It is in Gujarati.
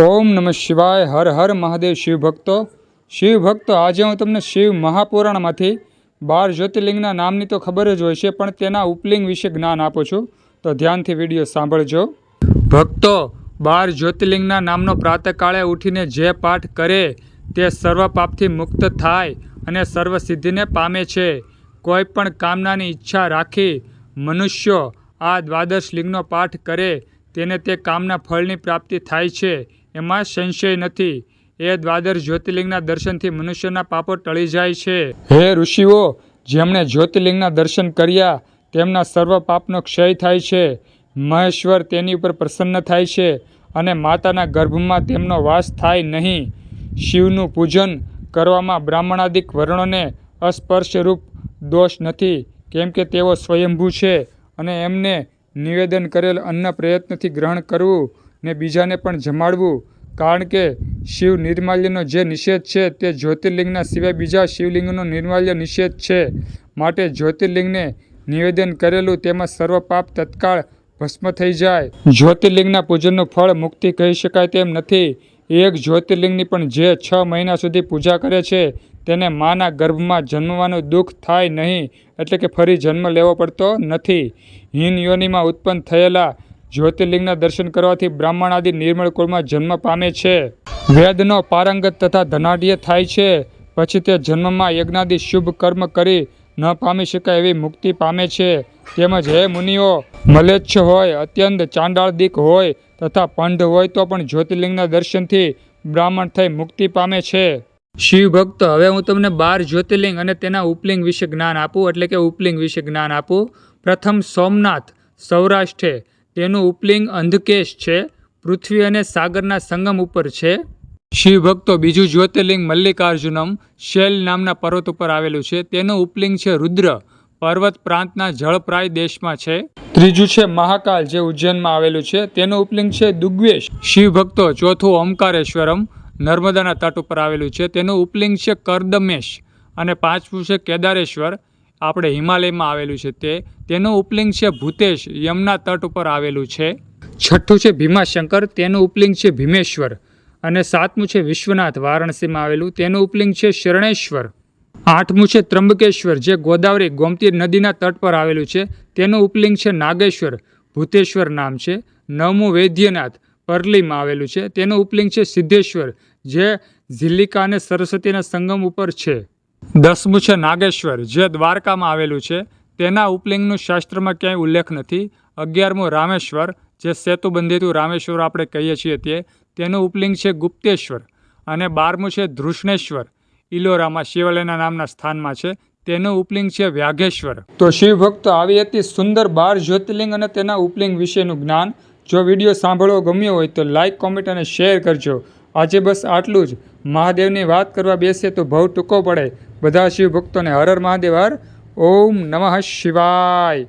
ઓમ નમઃ શિવાય, હર હર મહાદેવ શિવ ભક્તો. શિવ ભક્તો, આજે હું તમને શિવ મહાપુરાણમાંથી બાર જ્યોતિર્લિંગના નામની તો ખબર જ હોય છે, પણ તેના ઉપલિંગ વિશે જ્ઞાન આપું છું. તો ધ્યાનથી વીડિયો સાંભળજો. ભક્તો, બાર જ્યોતિર્લિંગના નામનો પ્રાતઃકાળે ઉઠીને જે પાઠ કરે તે સર્વ પાપથી મુક્ત થાય અને સર્વ સિદ્ધિને પામે છે. કોઈ પણ કામનાની ઈચ્છા રાખી મનુષ્યો આ દ્વાદશ લિંગનો પાઠ કરે, તેને તે કામના ફળની પ્રાપ્તિ થાય છે. એમાં સંશય નથી. એ દ્વાદશ જ્યોતિર્લિંગના દર્શનથી મનુષ્યના પાપો ટળી જાય છે. હે ઋષિઓ, જેમણે જ્યોતિર્લિંગના દર્શન કર્યા, તેમના સર્વ પાપનો ક્ષય થાય છે. મહેશ્વર તેની ઉપર પ્રસન્ન થાય છે અને માતાના ગર્ભમાં તેમનો વાસ થાય નહીં. શિવનું પૂજન કરવામાં બ્રાહ્મણાદિક વર્ણોને અસ્પર્શરૂપ દોષ નથી, કેમ કે તેઓ સ્વયંભૂ છે અને એમને નિવેદન કરેલ અન્ન પ્રયત્નથી ગ્રહણ કરવું ને બીજાને પણ જમાડવું કારણ કે શિવ નિર્માલ્યનો જે નિષેધ છે તે જ્યોતિર્લિંગના સિવાય બીજા શિવલિંગનો નિર્માલ્ય નિષેધ છે. માટે જ્યોતિર્લિંગને નિવેદન કરેલું તેમાં સર્વ પાપ તત્કાળ ભસ્મ થઈ જાય. જ્યોતિર્લિંગના પૂજનનું ફળ મુક્તિ કહી શકાય તેમ નથી. એક જ્યોતિર્લિંગની પણ જે છ મહિના સુધી પૂજા કરે છે, તેને માના ગર્ભમાં જન્મવાનું દુઃખ થાય નહીં. એટલે કે ફરી જન્મ લેવો પડતો નથી. હિન યોનિમાં ઉત્પન્ન થયેલા જ્યોતિર્લિંગના દર્શન કરવાથી બ્રાહ્મણ આદિ નિર્મળ કુળમાં જન્મ પામે છે. વેદનો પારંગત તથા ધનાઢ્ય થાય છે. પછી તે જન્મમાં યજ્ઞાદિ શુભ કર્મ કરી ન પામી શકાય એવી મુક્તિ પામે છે. તેમજ હે મુનિઓ, મલેચ્છ હોય, અત્યંત ચાંડાળદિક હોય તથા પંડ હોય તો પણ જ્યોતિર્લિંગના દર્શનથી બ્રાહ્મણ થઈ મુક્તિ પામે છે. શિવ ભક્ત, હવે હું તમને બાર જ્યોતિર્લિંગ અને તેના ઉપલિંગ વિશે જ્ઞાન આપું. એટલે કે ઉપલિંગ વિશે જ્ઞાન આપું. પ્રથમ સોમનાથ સૌરાષ્ટ્રે તેનું ઉપલિંગ અંધકેશ છે, પૃથ્વી અને સાગરના સંગમ ઉપર છે. શિવ ભક્તો બીજું જ્યોતિર્લિંગ મલ્લિકાર્જુનમ શૈલ નામના પર્વત ઉપર આવેલું છે. તેનું ઉપલિંગ છે રુદ્ર પર્વત પ્રાંતના જળપ્રાય દેશમાં છે. ત્રીજું છે મહાકાલ જે ઉજ્જૈનમાં આવેલું છે. તેનું ઉપલિંગ છે દુગ્વેશ. શિવ ભક્તો ચોથું ઓમકારેશ્વરમ નર્મદાના તટ ઉપર આવેલું છે. તેનું ઉપલિંગ છે કરદમેશ. અને પાંચમું છે કેદારેશ્વર. આપણે હિમાલયમાં આવેલું છે તે. તેનું ઉપલિંગ છે ભૂતેશ, યમના તટ ઉપર આવેલું છે. છઠ્ઠું છે ભીમાશંકર, તેનું ઉપલિંગ છે ભીમેશ્વર. અને સાતમું છે વિશ્વનાથ, વારાણસીમાં આવેલું. તેનું ઉપલિંગ છે શરણેશ્વર. આઠમું છે ત્રંબકેશ્વર જે ગોદાવરી, ગોમતી નદીના તટ પર આવેલું છે. તેનું ઉપલિંગ છે નાગેશ્વર, ભૂતેશ્વર નામ છે. નવમું વૈદ્યનાથ, પરલીમાં આવેલું છે. તેનું ઉપલિંગ છે સિદ્ધેશ્વર, જે ઝિલ્લિકા અને સરસ્વતીના સંગમ ઉપર છે. દસમું છે નાગેશ્વર. જે દ્વારકામાં આવેલું છે, તેના ઉપલિંગનું શાસ્ત્રમાં ક્યાંય ઉલ્લેખ નથી. અગિયારમું રામેશ્વર, જે સેતુ બંધેતું રામેશ્વર આપણે કહીએ છીએ તે, તેનું ઉપલિંગ છે ગુપ્તેશ્વર. અને બારમું છે ધૃષ્ણેશ્વર ઇલોરામાં શિવાલયના નામના સ્થાનમાં છે. તેનું ઉપલિંગ છે વ્યાઘેશ્વર. તો શિવ ભક્તો આવી હતી સુંદર બાર જ્યોતિર્લિંગ અને તેના ઉપલિંગ વિશેનું જ્ઞાન, જો વીડિયો સાંભળવો ગમ્યો હોય તો લાઇક કોમેન્ટ અને શેર કરજો. આજે બસ આટલું જ. મહાદેવની વાત કરવા બેસે તો બહુ ટૂંકો પડે. બધા શિવ ભક્તોને હર હર મહાદેવ હર ઓમ નમઃ શિવાય.